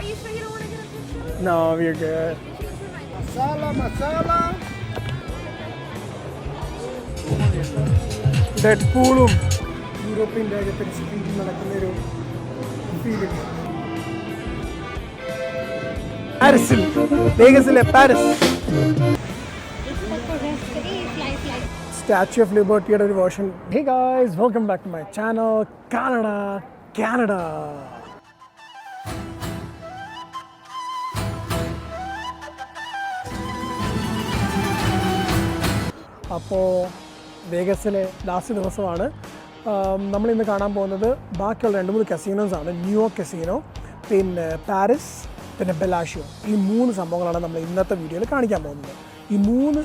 you sure you don't want to get a picture? No, we're good. Masala, masala. Dead പൂളും European രാജ്യത്തെ സ്ട്രീറ്റിൽ നടക്കുന്ന ഒരു feeling പാരിസിൽ വേഗസിലെ പാരിസ് സ്റ്റാച്യു ഓഫ് ലിബർട്ടിയുടെ ഒരു version hey guys welcome back to my channel Canada Canada അപ്പോൾ വേഗസിലെ ലാസ്റ്റ് ദിവസമാണ്. നമ്മൾ നമ്മളിന്ന് കാണാൻ പോകുന്നത് ബാക്കിയുള്ള രണ്ട് മൂന്ന് കസീനോസ് ആണ്. ന്യൂയോർക്ക് കസീനോ പിന്നെ പാരീസ് പിന്നെ ബെലാഷ്യോ ഈ മൂന്ന് സംഭവങ്ങളാണ് നമ്മൾ ഇന്നത്തെ വീഡിയോയിൽ കാണിക്കാൻ പോകുന്നത്. ഈ മൂന്ന്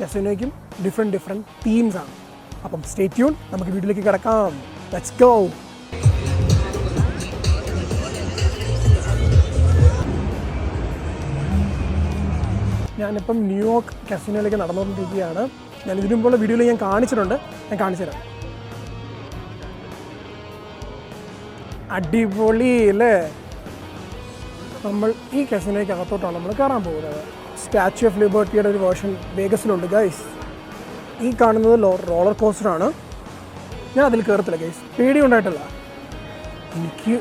കസീനോയ്ക്കും ഡിഫറെന്റ് ഡിഫറെന്റ് തീംസ് ആണ്. അപ്പം സ്റ്റേ ട്യൂൺ നമുക്ക് വീട്ടിലേക്ക് കിടക്കാം. ലെറ്റ്സ് ഗോ ഞാനിപ്പം ന്യൂയോർക്ക് കസിനോയിലേക്ക് നടന്നുകൊണ്ടിരിക്കുകയാണ്. ഞാൻ ഇതിനു മുമ്പുള്ള വീഡിയോയിൽ ഞാൻ കാണിച്ചിട്ടുണ്ട്. ഞാൻ കാണിച്ചു തരാം അടിപൊളി അല്ലേ? നമ്മൾ ഈ കസിനേക്ക് അകത്തോട്ടാണ് നമ്മൾ കയറാൻ പോകുന്നത്. സ്റ്റാച്യു ഓഫ് ലിബർട്ടിയുടെ ഒരു വേർഷൻ വേഗസിലുണ്ട് ഗൈസ് ഈ കാണുന്നത് റോളർ കോസ്റ്ററാണ് ഞാൻ അതിൽ കയറത്തില്ല ഗൈസ് പേടി ഉണ്ടായിട്ടല്ല എനിക്ക്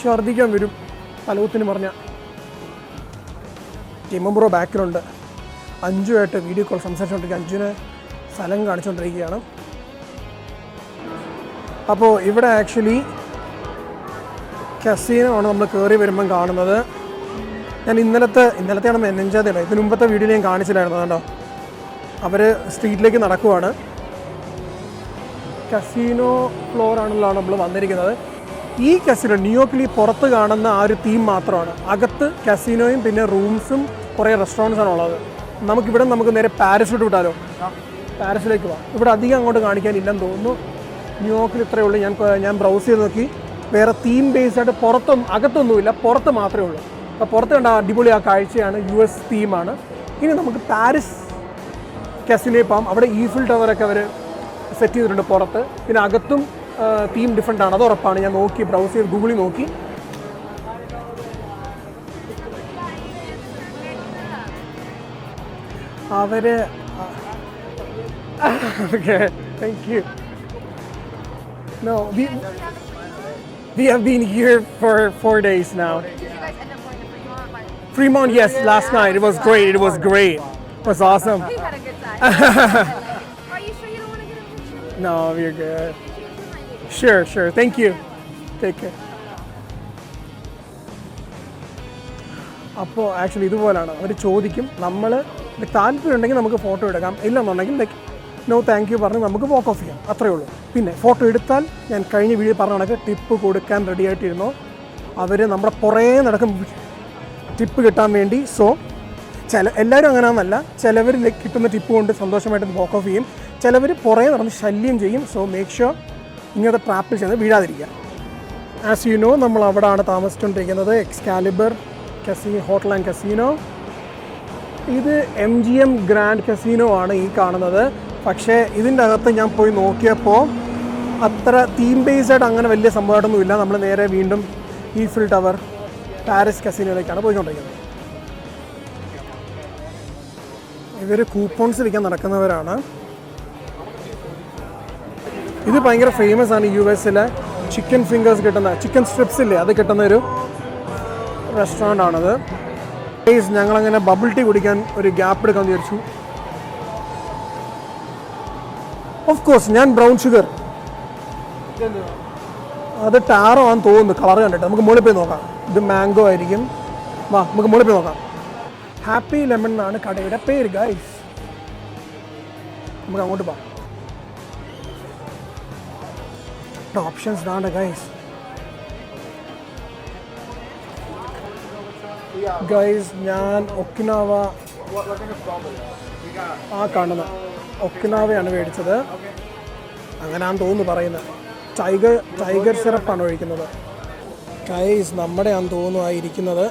ഛർദ്ദിക്കാൻ വരും പലവത്തിന് പറഞ്ഞ. ടിമംബ്രോ ബാക്കിലുണ്ട് അഞ്ചുമായിട്ട് വീഡിയോ കോൾ സംസാരിച്ചുകൊണ്ടിരിക്കുക അഞ്ചുവിന് സ്ഥലം കാണിച്ചുകൊണ്ടിരിക്കുകയാണ്. അപ്പോൾ ഇവിടെ ആക്ച്വലി കസീനോ ആണ് നമ്മൾ കയറി വരുമ്പം കാണുന്നത്. ഞാൻ ഇന്നലത്തെ ഇന്നലത്തെയാണ് മെനഞ്ചാതെയാണ് ഇതിന് മുമ്പത്തെ വീഡിയോയിൽ ഞാൻ കാണിച്ചില്ലായിരുന്നു കേട്ടോ. അവർ സ്ട്രീറ്റിലേക്ക് നടക്കുവാണ്. കസീനോ ഫ്ലോർ ആണല്ലോ നമ്മൾ വന്നിരിക്കുന്നത്. ഈ കസിനോ ന്യൂയോർക്കിൽ ഈ പുറത്ത് കാണുന്ന ആ ഒരു തീം മാത്രമാണ്. അകത്ത് കസിനോയും പിന്നെ റൂംസും കുറേ റെസ്റ്റോറന്റ്സ് ഉള്ളത്. നമുക്കിവിടെ നമുക്ക് നേരെ പാരീസിലോട്ട് വിട്ടാലോ? പാരീസിലേക്ക് പോവാം ഇവിടെ അധികം അങ്ങോട്ട് കാണിക്കാൻ ഇല്ലെന്ന് തോന്നുന്നു. ന്യൂയോർക്കിൽ ഇത്രയേ ഉള്ളൂ. ഞാൻ ഞാൻ ബ്രൗസ് ചെയ്ത് നോക്കി. വേറെ തീം ബേസ് ആയിട്ട് പുറത്തൊന്നും അകത്തൊന്നുമില്ല. പുറത്ത് മാത്രമേ ഉള്ളൂ. അപ്പോൾ പുറത്ത് കണ്ട അടിപൊളി ആ കാഴ്ചയാണ്. യു എസ് തീമാണ് ഇനി നമുക്ക് പാരീസ് കസിലേ പോകാം അവിടെ ഈഫിൽ ടവറൊക്കെ അവർ സെറ്റ് ചെയ്തിട്ടുണ്ട് പുറത്ത്. പിന്നെ അകത്തും തീം ഡിഫറെന്റ് ആണ്. അത് ഉറപ്പാണ്. ഞാൻ നോക്കി ബ്രൗസ് ചെയ്ത് ഗൂഗിളിൽ നോക്കി. അവർ okay thank you no we have been here for for days now free yes last night it was great it was great was awesome no we sure sure thank you take care അപ്പോൾ actually ഇതുപോലാണ്. അവർ ചോദിക്കും നമ്മൾ താല്പര്യം ഉണ്ടെങ്കിൽ നമുക്ക് photo എടുക്കാം. ഇല്ലെന്നുണ്ടെങ്കിൽ ലൈക്ക് നോ താങ്ക് യു പറഞ്ഞ് നമുക്ക് വോക്ക് ഓഫ് ചെയ്യാം. അത്രയേ ഉള്ളൂ. പിന്നെ ഫോട്ടോ എടുത്താൽ ഞാൻ കഴിഞ്ഞ വീഡിയോ പറഞ്ഞ കണക്ക് ടിപ്പ് കൊടുക്കാൻ റെഡി ആയിട്ടിരുന്നു. അവർ നമ്മുടെ പുറേ നടക്കും. ടിപ്പ് കിട്ടാൻ വേണ്ടി. സോ ചില എല്ലാവരും അങ്ങനെയാണെന്നല്ല. ചിലവർ കിട്ടുന്ന ടിപ്പ് കൊണ്ട് സന്തോഷമായിട്ട് വോക്ക് ഓഫ് ചെയ്യും. ചിലവർ പുറകെ നടന്ന് ശല്യം ചെയ്യും. സോ മേക്ക് ഷുവർ ഇങ്ങനത്തെ ട്രാപ്പിൽ ചെന്ന് വീഴാതിരിക്കുക. ആസ് യു നോ നമ്മൾ അവിടെയാണ് താമസിച്ചുകൊണ്ടിരിക്കുന്നത്. എക്സ് കാലിബർ കസീ ഹോട്ടൽ ആൻഡ് കസീനോ ഇത് M G M grand casino ആണ് ഈ കാണുന്നത്. പക്ഷേ ഇതിന്റെ അകത്ത് ഞാൻ പോയി നോക്കിയപ്പോൾ അത്ര തീം ബേസ്ഡായിട്ട് അങ്ങനെ വലിയ സംഭവമായിട്ടൊന്നുമില്ല നമ്മൾ നേരെ വീണ്ടും ഈഫിൽ ടവർ പാരീസ് കസീനോയിലേക്കാണ് പോയിക്കൊണ്ടിരിക്കുന്നത്. ഇവർ കൂപ്പോൺസ് വിൽക്കാൻ നടക്കുന്നവരാണ്. ഇത് ഭയങ്കര ഫേമസ് ആണ് യു എസിലെ ചിക്കൻ ഫിംഗേഴ്സ് കിട്ടുന്ന ചിക്കൻ സ്ട്രിപ്സ് ഇല്ലേ? അത് കിട്ടുന്ന ഒരു റെസ്റ്റോറന്റ് ആണത്. പ്ലീസ് ഞങ്ങളങ്ങനെ ബബിൾ ടീ കുടിക്കാൻ ഒരു ഗ്യാപ്പ് എടുക്കാൻ വിചാരിച്ചു. ഓഫ് കോഴ്സ് ഞാൻ ബ്രൗൺ ഷുഗർ അത് ടാറോ ആണെന്ന് തോന്നുന്നു കളർ കണ്ടിട്ട്. നമുക്ക് മുകളിൽ പോയി നോക്കാം. ഇത് മാംഗോ ആയിരിക്കും. വാ നമുക്ക് മുകളിൽ പോയി നോക്കാം. ഹാപ്പി ലെമൺ എന്നാണ് കടയുടെ പേര് ഗൈസ് നമുക്ക് അങ്ങോട്ട് പോകാം. ഓപ്ഷൻസ് ഇതാണ് ഗൈസ് ഗൈസ് ഞാൻ ഒക്കിനാവ ആ കാണുന്ന ഒക്കിനാവയാണ് മേടിച്ചത്. അങ്ങനെയാന്ന് തോന്നുന്നു പറയുന്നത്. ടൈഗർ ടൈഗർ സിറപ്പാണ് ഒഴിക്കുന്നത്. ഗൈസ് നമ്മുടെയാന്ന് തോന്നുന്നു ആ ഇരിക്കുന്നത്.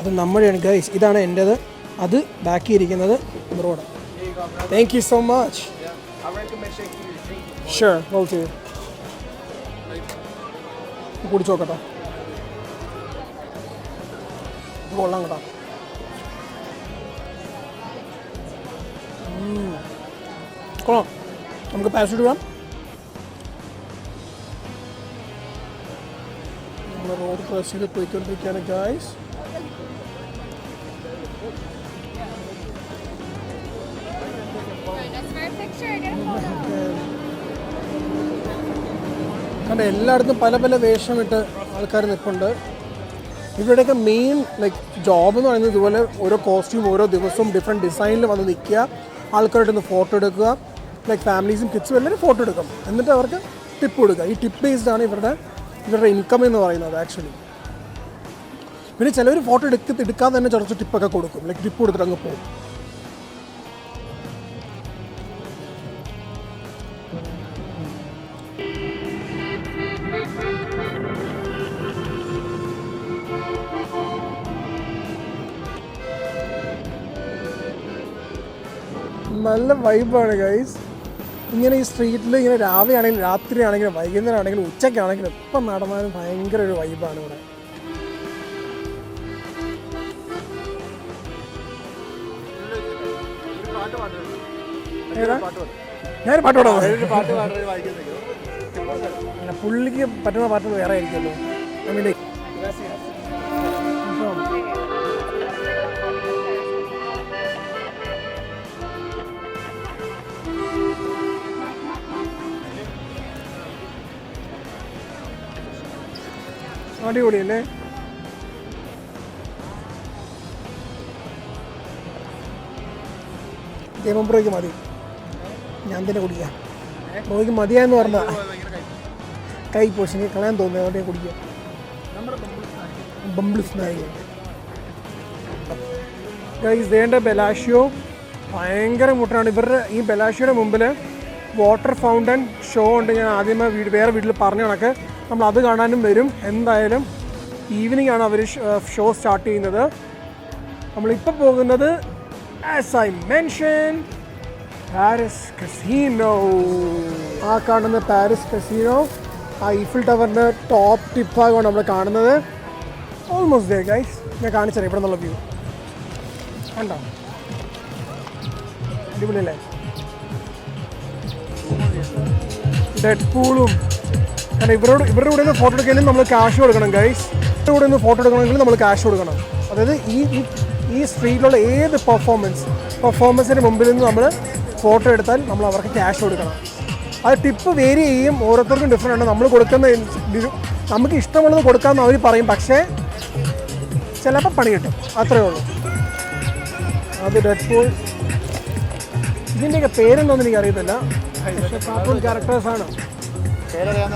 അത് നമ്മുടെയാണ്. ഗൈസ് ഇതാണ് എന്റേത്. അത് ബാക്കി ഇരിക്കുന്നത് broad thank you so much sure okay കൊള്ളാം. കൊള്ളാം. നമുക്ക് പാരഷൂട്ട് വിടാം നമ്മൾ റോഡ് ക്രോസ് ചെയ്ത് പോയിക്കൊണ്ടിരിക്കുകയാണ് ഗായ്സ് കണ്ട എല്ലായിടത്തും പല പല വേഷമിട്ട് ആൾക്കാർ നിൽപ്പുണ്ട് ഇവരുടെയൊക്കെ മെയിൻ ലൈക്ക് ജോബ് എന്ന് പറയുന്നത് ഇതുപോലെ ഓരോ കോസ്റ്റ്യൂം ഓരോ ദിവസവും ഡിഫറെന്റ് ഡിസൈനിൽ വന്ന് നിൽക്കുക. ആൾക്കാരായിട്ട് ഒന്ന് ഫോട്ടോ എടുക്കുക. ലൈക്ക് ഫാമിലീസും കിഡ്സും എല്ലാവരും ഫോട്ടോ എടുക്കും. എന്നിട്ട് അവർക്ക് ടിപ്പ് കൊടുക്കുക. ഈ ടിപ്പ് ബേസ്ഡ് ആണ് ഇവരുടെ ഇവരുടെ ഇൻകം എന്ന് പറയുന്നത് ആക്ച്വലി പിന്നെ ചിലവർ ഫോട്ടോ എടുക്ക എടുക്കാതെ തന്നെ കുറച്ച് ടിപ്പൊക്കെ കൊടുക്കും. ലൈക്ക് ടിപ്പ് കൊടുത്തിട്ട് അങ്ങ് പോകും. നല്ല വൈബാണ് ഗൈസ് ഇങ്ങനെ ഈ സ്ട്രീറ്റിൽ ഇങ്ങനെ രാവിലെ ആണെങ്കിലും രാത്രി ആണെങ്കിലും വൈകുന്നേരം ആണെങ്കിലും ഉച്ചയ്ക്കാണെങ്കിലും എപ്പം നടന്നാലും ഭയങ്കര ഒരു വൈബാണ് ഇവിടെ? ഞാൻ പാട്ട് പാടാം പുള്ളിക്ക് പറ്റുന്ന പാട്ട് വേറെ ആയിരിക്കുമല്ലോ. ഐ മീൻ അടിപൊളിയല്ലേ? ജയമൻ ബ്രോയ്ക്ക് മതി. ഞാൻ തന്നെ കുടിക്കാം. ബ്രോയ്ക്ക് മതിയാന്ന് പറഞ്ഞാ കൈ പോഷൻ കളയാൻ തോന്നുന്നു ഞാൻ കുടിക്കാം. ബംബിൾസ് നായിക ഗൈസ് ദേണ്ട ബെലാഷിയോ ഭയങ്കര മുട്ടാണ് ഇവരുടെ ഈ ബെലാഷിയോയുടെ മുമ്പിൽ വാട്ടർ ഫൗണ്ടൻ ഷോ ഉണ്ട്. ഞാൻ ആദ്യമേ വീട് വേറെ വീട്ടിൽ പറഞ്ഞ കണക്ക്. നമ്മൾ അത് കാണാനും വരും. എന്തായാലും ഈവനിങ് ആണ് അവർ ഷോ സ്റ്റാർട്ട് ചെയ്യുന്നത്. നമ്മളിപ്പോൾ പോകുന്നത് as I mention Paris casino ആ കാണുന്ന പാരീസ് കസീനോ ആ ഈഫിൽ ടവറിന്റെ ടോപ്പ് ടിപ്പാകുമാണ് നമ്മൾ കാണുന്നത്. ഓൾമോസ്റ്റ് ദേ ഗൈസ് ഞാൻ കാണിച്ചറിയാം ഇവിടെ നിന്നുള്ള വ്യൂ കണ്ടോ? അടിപൊളിയല്ലേ ഡെഡ് പൂളും കാരണം ഇവരോട് ഇവരുടെ കൂടെ നിന്ന് ഫോട്ടോ എടുക്കണമെങ്കിൽ നമ്മൾ ക്യാഷ് കൊടുക്കണം ഗൈസ് ഇവരുടെ കൂടെ നിന്ന് ഫോട്ടോ എടുക്കണമെങ്കിൽ നമ്മൾ ക്യാഷ് കൊടുക്കണം. അതായത് ഈ ഈ- സ്ട്രീറ്റിലുള്ള ഏത് പെർഫോമൻസ് പെർഫോമൻസിന് മുമ്പിൽ നിന്ന് നമ്മൾ ഫോട്ടോ എടുത്താൽ നമ്മൾ അവർക്ക് ക്യാഷ് കൊടുക്കണം. അത് ടിപ്പ് വേരി ചെയ്യും ഓരോരുത്തർക്കും ഡിഫറെന്റ് ആണ്. നമ്മൾ കൊടുക്കുന്ന നമുക്ക് ഇഷ്ടമുള്ളത് കൊടുക്കാമെന്ന് അവർ പറയും പക്ഷേ ചിലപ്പോൾ പണി കിട്ടും. അത്രയേ ഉള്ളൂ. അത് ഡെഡ് പോൾ ഇതിന്റെയൊക്കെ പേരെന്തോന്നും എനിക്ക് അറിയത്തില്ല പക്ഷേ കാർട്ടൂൺ ക്യാരക്ടേഴ്സാണ് പേരറിയാം.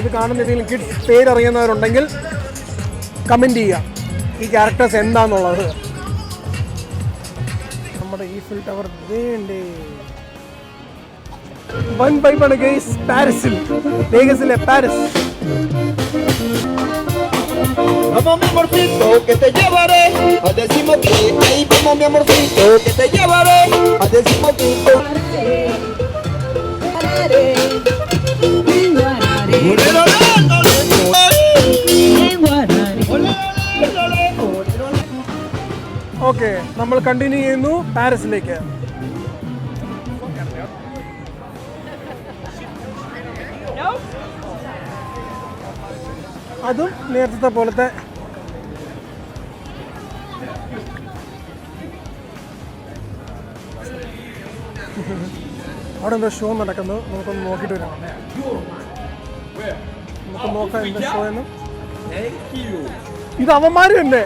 ഇത് കാണുന്ന ഏതെങ്കിലും കിഡ്സ് പേരറിയുന്നവരുണ്ടെങ്കിൽ കമന്റ് ചെയ്യുക. ഈ ക്യാരക്ടേഴ്സ് എന്താണെന്നുള്ളത് നമ്മുടെ ഈ ഈഫിൽ ടവർ വേണ്ടേ ബൈ പൈപ്പാണ് ഗെയ്സ് പാരീസിൽ വേഗസിലെ Paris Vamos mi amorcito que te llevaré a decimoquinto. Ahí vamos mi amorcito que te llevaré a. Okay നമ്മൾ കണ്ടിന്യൂ ചെയ്യുന്നു പാരീസിലേക്ക്. അതും നേരത്തെ പോലത്തെ അവിടെ എന്തോ ഷോ നടക്കുന്നു. നമുക്കൊന്ന് നോക്കിയിട്ട് വരാം. നമുക്ക് നോക്കാം എന്താ ഷോ എന്ന്. ഇത് അവന്മാര് തന്നെ.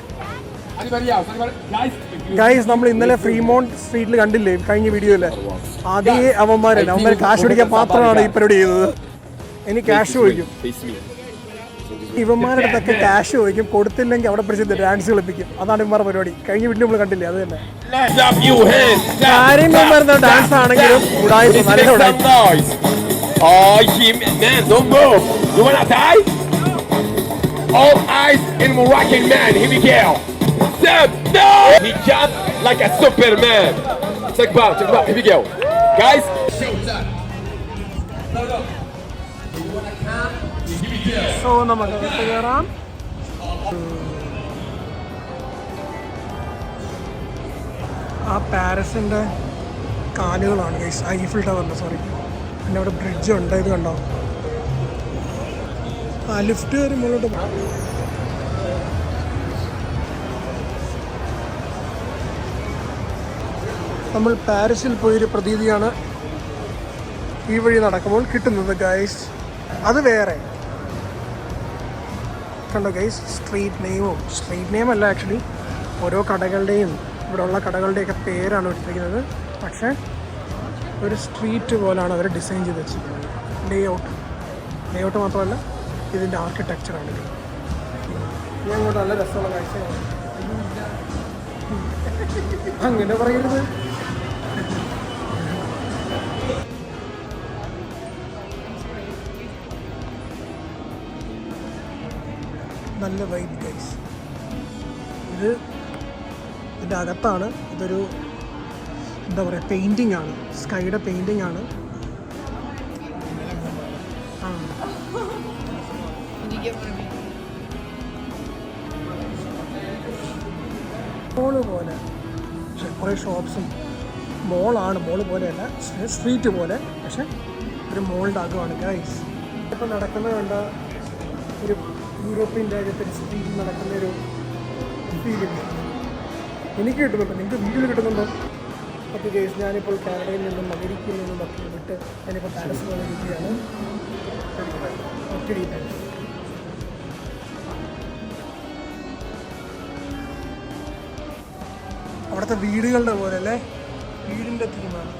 ഗൈസ് നമ്മൾ ഇന്നലെ ഫ്രീമോണ്ട് സ്ട്രീറ്റിൽ കണ്ടില്ലേ? കഴിഞ്ഞ വീഡിയോയിൽ അതേ അവന്മാരല്ലേ അവന്മാർ കാശ് പിടിക്കാൻ മാത്രമാണ് ഈ പരിപാടി ചെയ്തത്. ഇനി ക്യാഷ് ചോദിക്കും. ഇവന്മാരുടെ അടുത്തൊക്കെ ക്യാഷ് ചോദിക്കും കൊടുത്തില്ലെങ്കിൽ അവിടെ പിടിച്ച് ഡാൻസ് കളിപ്പിക്കും. അതാണ് ഇവന്മാർ പരിപാടി. കഴിഞ്ഞ വീട്ടിൽ നമ്മൾ കണ്ടില്ലേ അത് തന്നെ. ആരെയും ഡാൻസ് ആണെങ്കിലും Guys, സോ കയറാം ആ പാരസിന്റെ കാലുകളാണ് ഗൈസ് ഐഫിൾ ടവറിന്റെ സോറി പിന്നെ അവിടെ ബ്രിഡ്ജ് ഉണ്ട് ഇത് കണ്ടോ? ആ ലിഫ്റ്റ് കയറി മുകളിലോട്ട് നമ്മൾ പാരീസിൽ പോയൊരു പ്രതീതിയാണ് ഈ വഴി നടക്കുമ്പോൾ കിട്ടുന്നത് ഗൈസ് അത് വേറെ. കണ്ടോ ഗൈസ് സ്ട്രീറ്റ് നെയിമും സ്ട്രീറ്റ് നെയിം അല്ല ആക്ച്വലി ഓരോ കടകളുടെയും ഇവിടെയുള്ള കടകളുടെയൊക്കെ പേരാണ് ഇട്ടിരിക്കുന്നത്. പക്ഷേ ഒരു സ്ട്രീറ്റ് പോലാണ് അവർ ഡിസൈൻ ചെയ്ത് വെച്ചിരിക്കുന്നത്. ലേ ഔട്ട് ലേ ഔട്ട് മാത്രമല്ല ഇതിന്റെ ആർക്കിടെക്ചറാണ് ഇത്. ഇനി അങ്ങോട്ട് നല്ല രസമുള്ള കാഴ്ചയാണ് അങ്ങനെ പറയരുത്. നല്ല വൈബ് ഗൈസ് ഇത് ഇതിന്റെ അകത്താണ്. ഇതൊരു എന്താ പറയുക പെയിന്റിംഗ് ആണ്. സ്കൈയുടെ പെയിന്റിംഗ് ആണ്. മോൾ പോലെ. പക്ഷെ കുറേ ഷോപ്സും മോളാണ് മോൾ പോലെയല്ല സ്ട്രീറ്റ് പോലെ. പക്ഷെ ഒരു മോളിന്റെ അകമാണ് ഗൈസ് ഇപ്പം നടക്കുന്നത് കണ്ട? ഒരു യൂറോപ്യൻ രാജ്യത്തെ സ്ട്രീറ്റിൽ നടക്കുന്ന ഒരു ഫീലിംഗ് എനിക്ക് കിട്ടുന്നുണ്ട്? നിങ്ങൾക്ക് വീട്ടിൽ കിട്ടുന്നുണ്ടോ? അപ്പോൾ കേസ് ഞാനിപ്പോൾ കാനഡയിൽ നിന്നും അമേരിക്കയിൽ നിന്നും ഒക്കെ വിട്ട് ഞാനിപ്പോൾ പാരീസിൽ വന്നിരിക്കുകയാണ് ഒത്തിരി അവിടുത്തെ വീടുകളുടെ പോലെ അല്ലേ? വീടിന്റെ തീമാണ്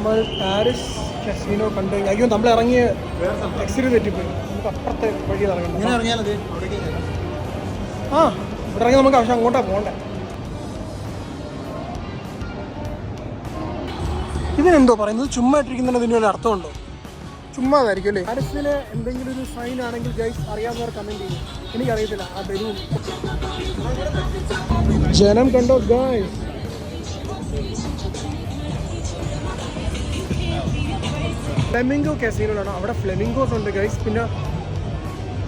നമ്മൾ പാരീസ് കസീനോ കണ്ട് അയ്യോ നമ്മൾ ഇറങ്ങിയ എക്സിറ്റ് തെറ്റിപ്പോയി. നമുക്ക് അപ്പുറത്തെ വഴി ഇറങ്ങണം ആ ഇവിടെ ഇറങ്ങി നമുക്ക് ആവശ്യം അങ്ങോട്ടാ പോകണ്ടേ. ഇതിനെന്തോ പറയുന്നത്? ചുമ്മാ ഇട്ടിരിക്കുന്നതിന് ഇതിന് വല്ല അർത്ഥമുണ്ടോ? ചുമ്മാ ആയിരിക്കും അല്ലേ? പാരീസിൽ എന്തെങ്കിലും ഒരു സൈൻ ആണെങ്കിൽ ഗൈസ് അറിയാവുന്നവർ കമന്റ് ചെയ്യും. എനിക്കറിയത്തില്ല ആ ബലൂൺ ജനം കണ്ടോ ഗൈസ് ഫ്ലെമിംഗോ കാസിനോയിലാണ് അവിടെ ഫ്ലെമിംഗോസ് ഉണ്ട് ഗൈസ് പിന്നെ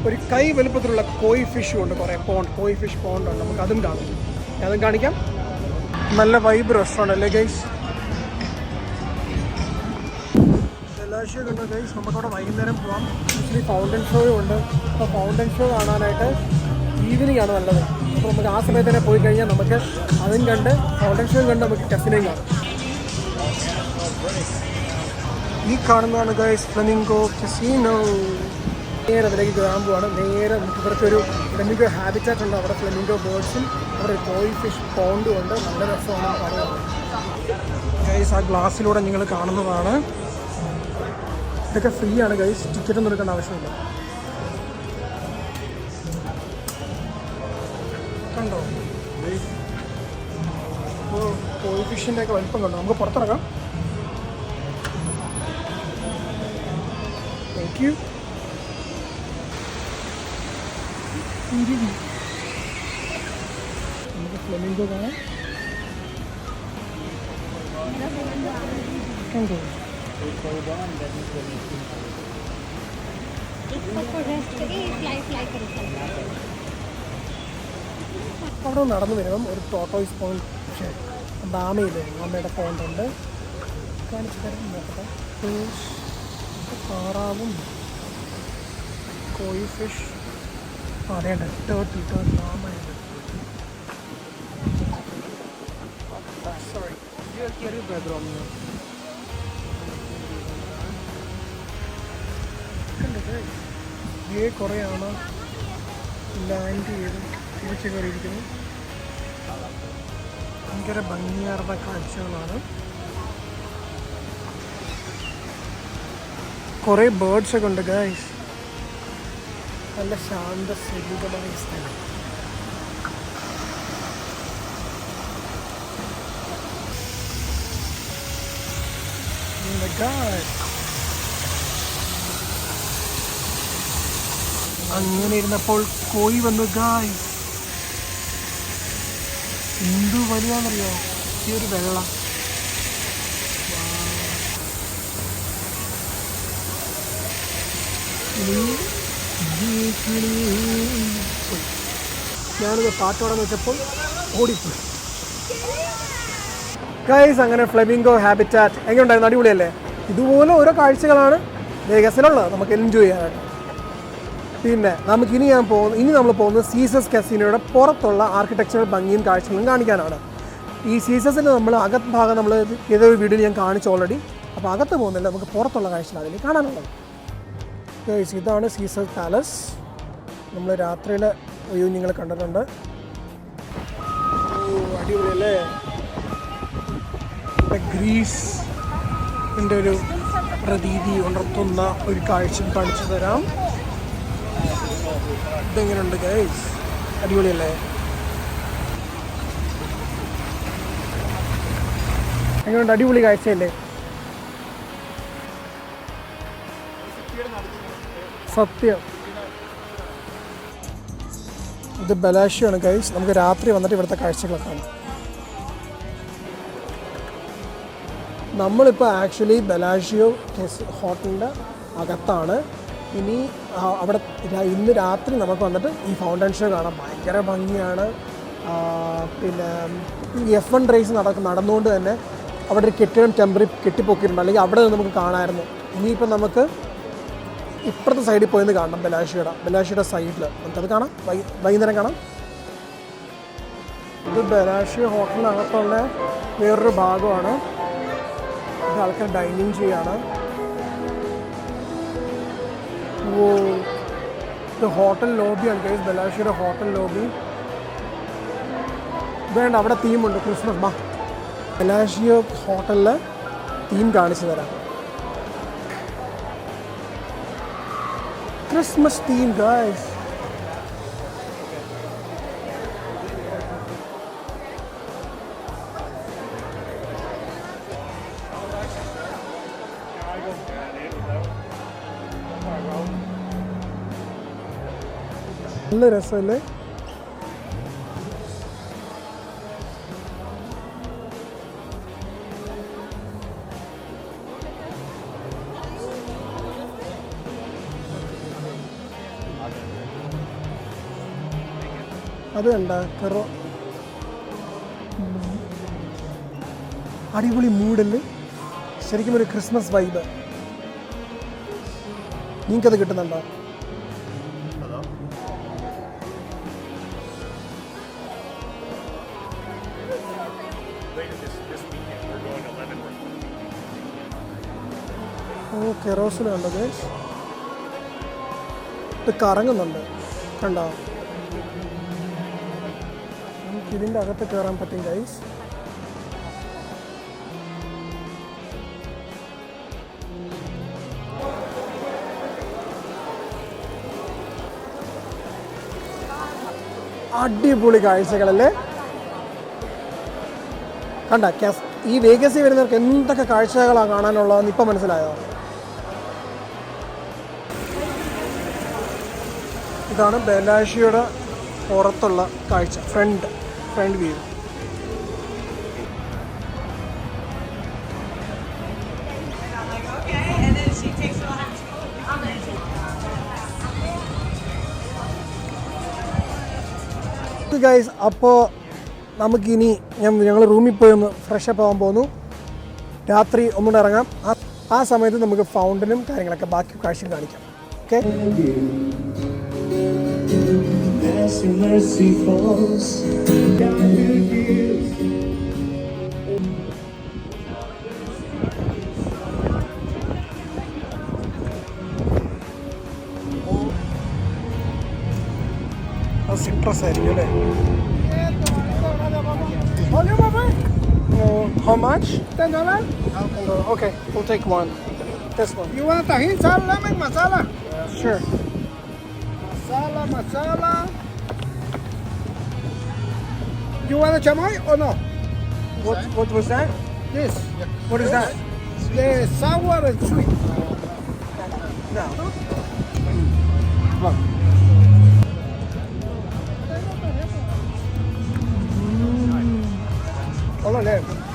ഒരു കൈ വലുപ്പത്തിലുള്ള കോയി ഫിഷും ഉണ്ട് കുറേ. പോണ്ട് കോയി ഫിഷ് പോണ്ട് ഉണ്ട് നമുക്ക് അതും കാണാം. അതും കാണിക്കാം. നല്ല വൈബ് റെസ്റ്റോറന്റ് അല്ലേ ഗൈസ് ജലാശയം ഉണ്ട് ഗൈസ് നമുക്കവിടെ വൈകുന്നേരം പോവാം. ആക്ച്വലി ഫൗണ്ടൻ ഷോയും ഉണ്ട്. അപ്പോൾ ഫൗണ്ടൻ ഷോ കാണാനായിട്ട് ഈവനിങ് ആണ് നല്ലത്. അപ്പോൾ നമുക്ക് ആ സമയത്ത് തന്നെ പോയി കഴിഞ്ഞാൽ നമുക്ക് അതും കണ്ട് ഫൗണ്ടൻ ഷോയും കണ്ട് നമുക്ക് കസിനെയും കാണാം. ഈ കാണുന്നതാണ് ഗൈസ് ഫ്ലമിംഗോ കസീനോ നേരെ അതിലേക്ക് പോവാണ്. നേരെ ഇവിടുത്തെ ഒരു ഫ്ലമിംഗോ ഹാബിറ്റാറ്റ് ഉണ്ട്. അവിടെ ഫ്ലമിംഗോ ബേർഡ്സും അവിടെ കോയി ഫിഷ് പോണ്ടും ഉണ്ട്. നല്ല രസമാണ് പറയുന്നത് ഗൈസ് ആ ഗ്ലാസ്സിലൂടെ നിങ്ങൾ കാണുന്നതാണ്. ഇതൊക്കെ ഫ്രീ ആണ് ഗൈസ് ടിക്കറ്റ് ഒന്നും എടുക്കേണ്ട ആവശ്യമില്ല. കണ്ടോ? കോയി ഫിഷിന്റെ ഒക്കെ വലിപ്പം കണ്ടോ? നമുക്ക് പുറത്തിറങ്ങാം. you. İngiliz mi? Burada flamingo var. Kango. അവിടെ നടന്നു വരുമ്പം ഒരു ടോട്ടോയ്സ് ഫോൺ പക്ഷേ ഡാമയില്ലേ അമ്മയുടെ ഫോൺ ഉണ്ട് കാണിച്ചു തരാം നോക്കട്ടെ താറാവും കോയി ഫിഷ് അതെയാണ് ടേർട്ടി ടേർട്ടി ഡാമയുണ്ട് സോറി കുറേയാണ് ലാൻഡ് ചെയ്ത് തിരിച്ചു കയറിയിരിക്കുന്നു. ഭയങ്കര ഭംഗിയാർന്ന കാഴ്ചകളാണ്. കുറേ ബേർഡ്സ് ഒക്കെ ഉണ്ട് ഗൈസ് നല്ല ശാന്ത സ്വരൂപമായ സ്ഥലം. Oh അങ്ങനെ ഇരുന്നപ്പോൾ കോഴി വന്നു ഗായ് എന്തു വലിയാന്നറിയോ ഈ ഒരു വെള്ളം Wow. കിളി ഈ കിളി പോയി. ഞാനിത് പാട്ടോടെന്ന് വെച്ചപ്പോൾ ഓടിപ്പോയി. ഗൈസ് അങ്ങനെ ഫ്ലെമിംഗോ ഹാബിറ്റാറ്റ് എങ്ങനെ ഉണ്ടായിരുന്നു അടിപൊളിയല്ലേ? ഇതുപോലെ ഓരോ കാഴ്ചകളാണ് വേഗസിലുള്ളത് നമുക്ക് എൻജോയ് ചെയ്യാനായിട്ട്. പിന്നെ നമുക്ക് ഇനി ഞാൻ പോകുന്നത് ഇനി നമ്മൾ പോകുന്നത് സീസസ് കസിനോയുടെ പുറത്തുള്ള ആർക്കിടെക്ചറൽ ഭംഗിയും കാഴ്ചകളും കാണിക്കാനാണ്. ഈ സീസസിന് നമ്മൾ അകത്ത് ഭാഗം നമ്മൾ ഏതൊരു വീഡിയോ ഞാൻ കാണിച്ചു ഓൾറെഡി അപ്പോൾ അകത്ത് പോകുന്നില്ല നമുക്ക് പുറത്തുള്ള കാഴ്ചകൾ അതിൽ കാണാനുള്ളത്. ഇതാണ് സീസർ പാലസ്. നമ്മൾ രാത്രിയിലെ വ്യൂ നിങ്ങൾ കണ്ടിട്ടുണ്ട് അടിപൊളിയല്ലേ? ഗ്രീസിന്റെ ഗ്രീസ് ന്റെ ഒരു പ്രതീതി ഉണർത്തുന്ന ഒരു കാഴ്ച കാണിച്ചു തരാം. ഇതെങ്ങനെയുണ്ട് ഗൈസ് അടിപൊളിയല്ലേ? എങ്ങനെയുണ്ട്? അടിപൊളി കാഴ്ചയല്ലേ? സത്യം. ഇത് ബലാശിയാണ് ഗൈസ് നമുക്ക് രാത്രി വന്നിട്ട് ഇവിടുത്തെ കാഴ്ചകളൊക്കെ കാണാം. നമ്മളിപ്പോൾ ആക്ച്വലി ബലാഷിയോ ഹോട്ടലിന്റെ അകത്താണ്. ഇനി അവിടെ ഇന്ന് രാത്രി നമുക്ക് വന്നിട്ട് ഈ ഫൗണ്ടൻ ഷോ കാണാം. ഭയങ്കര ഭംഗിയാണ്. പിന്നെ എഫ് വൺ റേസ് നടക്ക നടന്നുകൊണ്ട് തന്നെ അവിടെ ഒരു കെട്ടിടം ടെമ്പറി കെട്ടിപ്പൊക്കിയിട്ടുണ്ട്. അല്ലെങ്കിൽ അവിടെ നമുക്ക് കാണാമായിരുന്നു. ഇനിയിപ്പോൾ നമുക്ക് ഇപ്പുറത്തെ സൈഡിൽ പോയിന്ന് കാണണം ബലാശിയുടെ ബലാശിയുടെ സൈഡിൽ നമുക്കത് കാണാം. വൈ വൈകുന്നേരം കാണാം. ഇത് ബലാശി ഹോട്ടലിനകത്തുള്ള വേറൊരു ഭാഗമാണ്. ഇത് ആൾക്കാർ ഡൈനിങ് ചെയ്യാണ്. ഇത് ഹോട്ടൽ ലോബിയാണ് കേസ് ബലാശിയുടെ ഹോട്ടൽ ലോബി. വേണ്ട അവിടെ തീമുണ്ട് ക്രിസ്മസ് മാ ബലാശിയ ഹോട്ടലിൽ തീം കാണിച്ചു തരാം. ക്രിസ്മസ് തീം ഗായ്സ് നല്ല രസമല്ലേ അത് കണ്ട കെറോ. അടിപൊളി മൂഡിൽ ശരിക്കും ഒരു ക്രിസ്മസ് വൈബ്. നിങ്ങൾക്കത് കിട്ടുന്നുണ്ടോ? Oh guys? ഇത് കറങ്ങുന്നുണ്ട്. കണ്ടോ? ഇതിന്റെ അകത്ത് കയറാൻ പറ്റും ഗൈസ് അടിപൊളി കാഴ്ചകളല്ലേ? കണ്ട ഈ വേഗസി വരുന്നവർക്ക് എന്തൊക്കെ കാഴ്ചകളാണ് കാണാനുള്ളതെന്ന് ഇപ്പം മനസ്സിലായോ? ഇതാണ് ബലാഷിയുടെ പുറത്തുള്ള കാഴ്ച ഫ്രണ്ട് ഫ്രണ്ട് വ്യൂ ഗൈസ് അപ്പോൾ നമുക്കിനി ഞാൻ ഞങ്ങൾ റൂമിൽ പോയി ഒന്ന് ഫ്രഷ് അപ്പ് ആവാൻ പോകുന്നു രാത്രി ഒന്നുകൂടെ ഇറങ്ങാം. ആ സമയത്ത് നമുക്ക് ഫൗണ്ടനും കാര്യങ്ങളൊക്കെ ബാക്കി കാഴ്ച കാണിക്കാം. Okay Mercy, mercy falls. Citrus ആയിരിക്കും അല്ലേ How much? Ten dollars. Okay, we'll take one. This one. You want tahin sal lemon masala? Sure. masala. You want a chamoy or no? What what was that? This. What is that? The sour and sweet. No. Look. Mm. All on.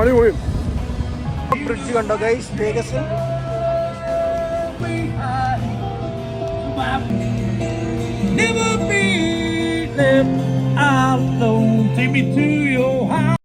അടിപൊളി bridge കണ്ടോ guys Vegas Never be left alone. Take me to your house.